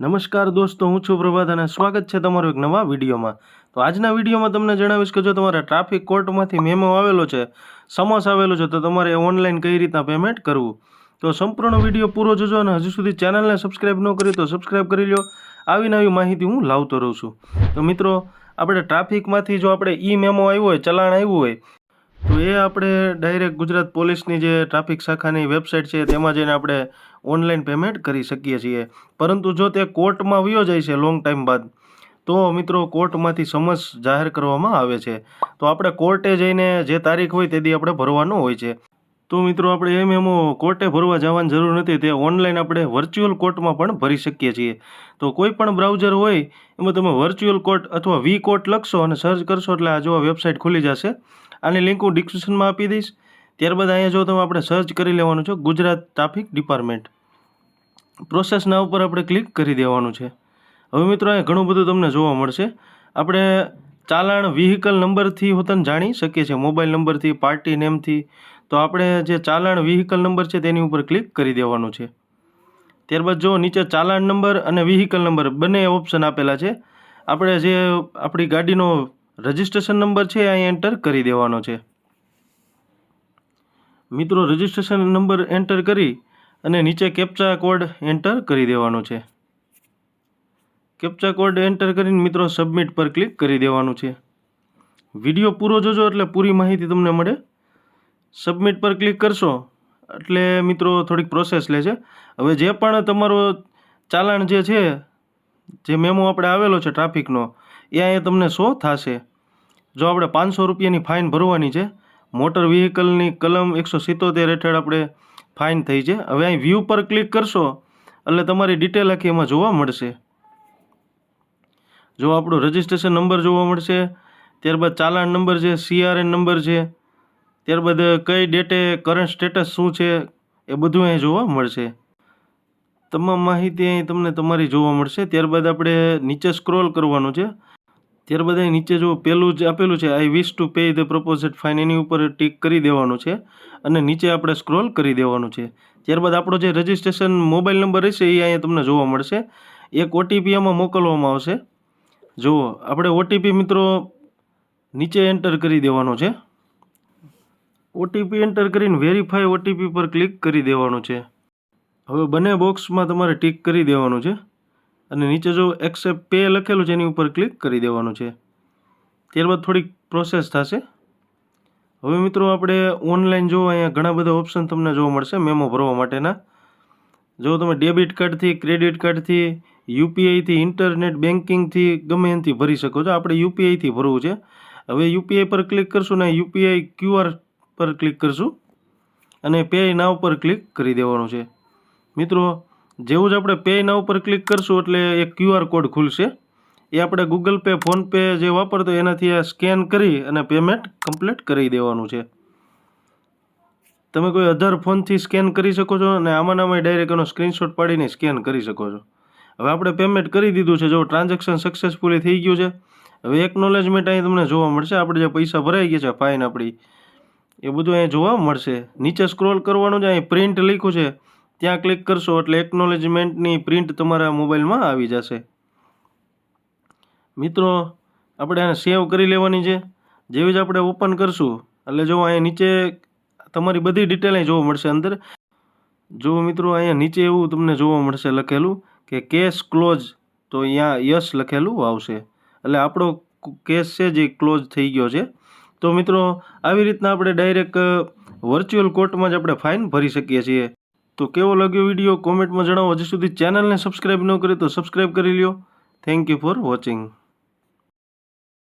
નમસ્કાર દોસ્તો, હું છું પ્રભાત અને સ્વાગત છે તમારું એક નવા વિડીયોમાં. તો આજના વિડીયોમાં તમને જણાવીશ કે જો તમારે ટ્રાફિક કોર્ટમાંથી મેમો આવેલો છે, સમસ આવેલો છે, તો તમારે ઓનલાઈન કઈ રીતના પેમેન્ટ કરવું? તો સંપૂર્ણ વીડિયો પૂરો જોજો અને હજુ સુધી ચેનલને સબસ્ક્રાઈબ ન કરી તો સબસ્ક્રાઈબ કરી લો આવી નવી માહિતી હું લાવતો રહું છું. તો મિત્રો, આપણે ટ્રાફિકમાંથી જો આપણે ઈ મેમો આવ્યો હોય, ચલાણ આવ્યું હોય તો એ આપણે ડાયરેક્ટ ગુજરાત પોલીસની જે ટ્રાફિક શાખાની વેબસાઇટ છે, તેમાં જઈને આપણે ઓનલાઈન પેમેન્ટ કરી શકીએ છીએ. પરંતુ જો તે કોર્ટમાં વયો જાય છે લોંગ ટાઈમ બાદ, તો મિત્રો કોર્ટમાંથી સમજ જાહેર કરવામાં આવે છે. તો આપણે કોર્ટે જઈને જે તારીખ હોય તે દી આપણે ભરવાનો હોય છે. તો મિત્રો આપણે એમ એમો કોર્ટે ભરવા જવાની જરૂર નથી, તે ઓનલાઈન આપણે વર્ચ્યુઅલ કોર્ટમાં પણ ભરી શકીએ છીએ. તો કોઈ પણ બ્રાઉઝર હોય, એમાં તમે વર્ચ્યુઅલ કોર્ટ અથવા વી કોર્ટ લખશો અને સર્ચ કરશો એટલે આ જો વેબસાઇટ ખુલી જશે આની લિંક હું ડિસ્ક્રિપ્શનમાં આપી દઈશ. ત્યારબાદ અહીંયા જો તમે આપણે સર્ચ કરી લેવાનું છે, ગુજરાત ટ્રાફિક ડિપાર્ટમેન્ટ પ્રોસેસના ઉપર આપણે ક્લિક કરી દેવાનું છે. હવે મિત્રો અહીંયા ઘણું બધું તમને જોવા મળશે. આપણે ચાલાણ વ્હીકલ નંબરથી હોતન જાણી શકીએ છીએ. મોબાઈલ નંબરથી પાર્ટી નેમથી તો આપણે જે ચાલાણ વ્હીકલ નંબર છે તેની ઉપર ક્લિક કરી દેવાનું છે. ત્યારબાદ જો નીચે ચાલાણ નંબર અને વ્હીકલ નંબર બંને ઓપ્શન આપેલા છે, આપણે જે આપણી ગાડીનો રજિસ્ટ્રેશન નંબર છે અહીં એન્ટર કરી દેવાનો છે. મિત્રો, રજિસ્ટ્રેશન નંબર એન્ટર કરી અને નીચે કેપ્ચા કોડ એન્ટર કરી દેવાનો છે. કેપ્ચા કોડ એન્ટર કરીને મિત્રો સબમિટ પર ક્લિક કરી દેવાનું છે. વીડિયો પૂરો જોજો એટલે પૂરી માહિતી તમને મળે. સબમિટ પર ક્લિક કરશો એટલે મિત્રો થોડીક પ્રોસેસ લે છે. હવે જે પણ તમારો ચાલાણ જે છે, જે મેમો આપણે આવેલો છે ટ્રાફિકનો એ અહીંયા તમને સો થશે. જો આપણે પાંચસો રૂપિયાની ફાઇન ભરવાની છે, મોટર વ્હીકલની કલમ એકસો સિત્તોતેર હેઠળ આપણે ફાઇન થઈ છે. હવે અહીં વ્યૂ પર ક્લિક કરશો, એટલે તમારી ડિટેલ આખી એમાં જોવા મળશે. જો આપણો રજિસ્ટ્રેશન નંબર જોવા મળશે, ત્યારબાદ ચાલાણ નંબર છે, સીઆરએન નંબર છે, ત્યારબાદ કઈ ડેટે કરંટ સ્ટેટસ શું છે, એ બધું અહીં જોવા મળશે. તમામ માહિતી અહીં તમને તમારી જોવા મળશે. ત્યારબાદ આપણે નીચે સ્ક્રોલ કરવાનું છે. ત્યારબાદ અહીં નીચે જો પહેલું જ આપેલું છે I wish to pay the proposed fine એની ઉપર ટીક કરી દેવાનું છે અને નીચે આપણે સ્ક્રોલ કરી દેવાનું છે. ત્યારબાદ આપણો જે રજિસ્ટ્રેશન મોબાઈલ નંબર રહેશે એ અહીંયા તમને જોવા મળશે. એક ઓટીપી આમાં મોકલવામાં આવશે. જુઓ, આપણે ઓટીપી મિત્રો નીચે એન્ટર કરી દેવાનો છે. ઓટીપી એન્ટર કરીને વેરીફાઈ ઓટીપી પર ક્લિક કરી દેવાનું છે. હવે બંને બોક્સમાં તમારે ટીક કરી દેવાનું છે. અને નીચે જો એક્સેપ્ટ પે લખેલું છે, એની ઉપર ક્લિક કરી દેવાનું છે. ત્યારબાદ થોડીક પ્રોસેસ થશે. હવે મિત્રો આપણે ઓનલાઈન જો અહીંયા ઘણા બધા ઓપ્શન તમને જોવા મળશે મેમો ભરવા માટેના. જો તમે ડેબિટ કાર્ડથી ક્રેડિટ કાર્ડથી યુપીઆઈથી ઇન્ટરનેટ બેન્કિંગથી ગમે એનાથી ભરી શકો છો. આપણે યુપીઆઈથી ભરવું છે. હવે યુપીઆઈ પર ક્લિક કરશું ને યુપીઆઈ ક્યુઆર પર ક્લિક કરશું. અને પે નાવ પર ક્લિક કરી દેવાનું છે. મિત્રો જેવું જ આપણે પે નાવ ઉપર ક્લિક કરશું એટલે એક ક્યુઆર કોડ ખુલશે. એ આપણે ગૂગલ પે ફોનપે જે વાપરતો એનાથી આ સ્કેન કરી અને પેમેન્ટ કમ્પ્લીટ કરી દેવાનું છે. તમે કોઈ અધર ફોનથી સ્કેન કરી શકો છો અને આમાં આમાં ડાયરેક્ટ એનો સ્ક્રીનશોટ પાડીને સ્કેન કરી શકો છો. હવે આપણે પેમેન્ટ કરી દીધું છે. જો ટ્રાન્ઝેક્શન સક્સેસફુલી થઈ ગયું છે. હવે એકનોલેજમેન્ટ અહીં તમને જોવા મળશે. આપણે જે પૈસા ભરાઈ ગયા છે ફાઇન આપણી. એ બધું અહીં જોવા મળશે. નીચે સ્ક્રોલ કરવાનું છે, અહીં પ્રિન્ટ લખ્યું છે. ત્યાં ક્લિક કરશો એટલે એકનોલેજમેન્ટની પ્રિન્ટ તમારા મોબાઈલમાં આવી જશે. મિત્રો, આપણે આને સેવ કરી લેવાની છે. જેવી જ આપણે ઓપન કરશું, એટલે જો અહીંયા નીચે તમારી બધી ડિટેલ અહીં જોવા મળશે અંદર. જો મિત્રો, અહીંયા નીચે એવું તમને જોવા મળશે લખેલું કે કેસ ક્લોઝ તો અહીંયા યસ લખેલું આવશે. એટલે આપણો કેસ છે જે ક્લોઝ થઈ ગયો છે. તો મિત્રો, આવી રીતના આપણે ડાયરેક્ટ વર્ચ્યુઅલ કોર્ટમાં જ આપણે ફાઇન ભરી શકીએ છીએ. તો કેવો લાગ્યો વીડિયો? કોમેન્ટમાં જણાવો. હજી સુધી ચેનલને સબસ્ક્રાઈબ ન કરી તો સબસ્ક્રાઈબ કરી લ્યો. Thank you for watching